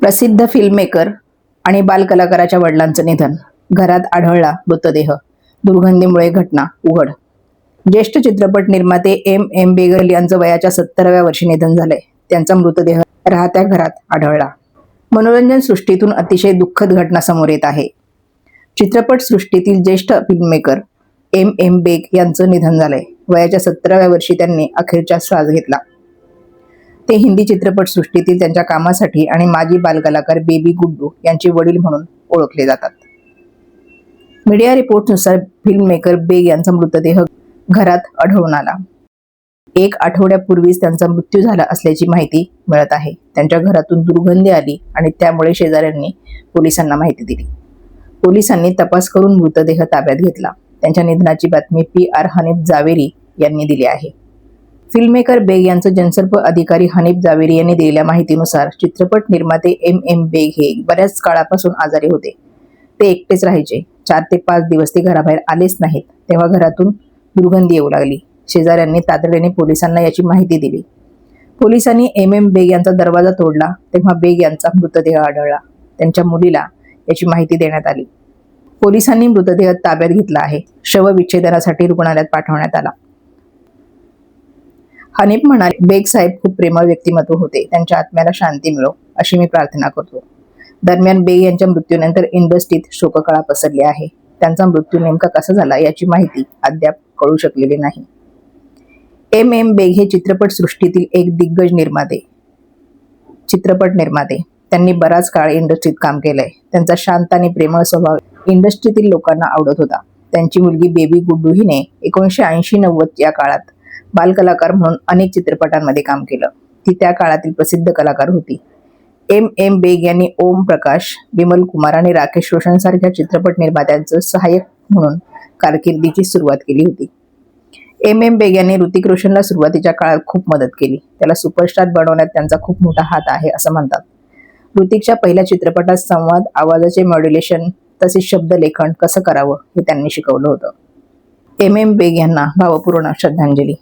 प्रसिद्ध फिल्ममेकर आणि बालकलाकाराच्या वडिलांचं निधन. घरात आढळला मृतदेह. दुर्गंधीमुळे घटना उघड. ज्येष्ठ चित्रपट निर्माते एम. एम. बेगल यांचं वयाच्या सत्तराव्या वर्षी निधन झालंय. त्यांचा मृतदेह राहत्या घरात आढळला. मनोरंजन सृष्टीतून अतिशय दुःखद घटना समोर येत आहे. चित्रपट सृष्टीतील ज्येष्ठ फिल्ममेकर एम. एम. बेग यांचं निधन झालंय. वयाच्या सत्तराव्या वर्षी त्यांनी अखेरचा श्वास घेतला. ते हिंदी चित्रपटसृष्टीतील त्यांच्या कामासाठी आणि माजी बालकलाकार बेबी गुड्डू यांचे वडील म्हणून ओळखले जातात. मीडिया रिपोर्टनुसार फिल्ममेकर बेग यांचा मृतदेह घरात आढळून आला. एक आठवड्यापूर्वीच त्यांचा मृत्यू झाला असल्याची माहिती मिळत आहे. त्यांच्या घरातून दुर्गंधी आली आणि त्यामुळे शेजाऱ्यांनी पोलिसांना माहिती दिली. पोलिसांनी तपास करून मृतदेह ताब्यात घेतला. त्यांच्या निधनाची बातमी पी आर हनीफ जावेरी यांनी दिली आहे. फिल्ममेकर बेग यांचं जनसंपर्क अधिकारी हनीफ जावेरी यांनी दिलेल्या माहितीनुसार चित्रपट निर्माते एम एम बेग हे बऱ्याच काळापासून आजारी होते. ते एकटेच राहायचे. चार ते पाच दिवस ते घराबाहेर आलेच नाहीत. तेव्हा घरातून दुर्गंधी येऊ लागली. शेजाऱ्यांनी तातडीने पोलिसांना याची माहिती दिली. पोलिसांनी एम एम बेग यांचा दरवाजा तोडला. तेव्हा बेग यांचा मृतदेह आढळला. त्यांच्या मुलीला याची माहिती देण्यात आली. पोलिसांनी मृतदेह ताब्यात घेतला आहे. शवविच्छेदनासाठी रुग्णालयात पाठवण्यात आला. हनीफ म्हणाले बेग साहेब खूप प्रेमळ व्यक्तिमत्व होते. त्यांच्या आत्म्याला शांती मिळो अशी मी प्रार्थना करतो. दरम्यान बेग यांच्या मृत्यूनंतर इंडस्ट्रीत शोककळा पसरली आहे. त्यांचा मृत्यू नेमका कसा झाला याची माहिती अद्याप कळू शकलेली नाही. एम एम बेग हे चित्रपट सृष्टीतील एक दिग्गज निर्माते. चित्रपट निर्माते. त्यांनी बराच काळ इंडस्ट्रीत काम केलंय. त्यांचा शांत आणि प्रेमळ स्वभाव इंडस्ट्रीतील लोकांना आवडत होता. त्यांची मुलगी बेबी गुड्डू हिने एकोणीशे ऐंशी नव्वद या काळात बालकलाकार म्हणून अनेक चित्रपटांमध्ये काम केलं. ती त्या काळातील प्रसिद्ध कलाकार होती. एम. एम. बेग यांनी ओम प्रकाश विमल कुमार आणि राकेश रोशन सारख्या चित्रपट निर्मात्यांचं सहाय्यक म्हणून कारकिर्दीची सुरुवात केली होती. एम. एम. बेग यांनी ऋतिक रोशनला सुरुवातीच्या काळात खूप मदत केली. त्याला सुपरस्टार बनवण्यात त्यांचा खूप मोठा हात आहे असं म्हणतात. ऋतिकच्या पहिल्या चित्रपटात संवाद आवाजाचे मॉड्युलेशन तसेच शब्दलेखन कसं करावं हे त्यांनी शिकवलं होतं. एम. एम. बेग यांना भावपूर्ण श्रद्धांजली.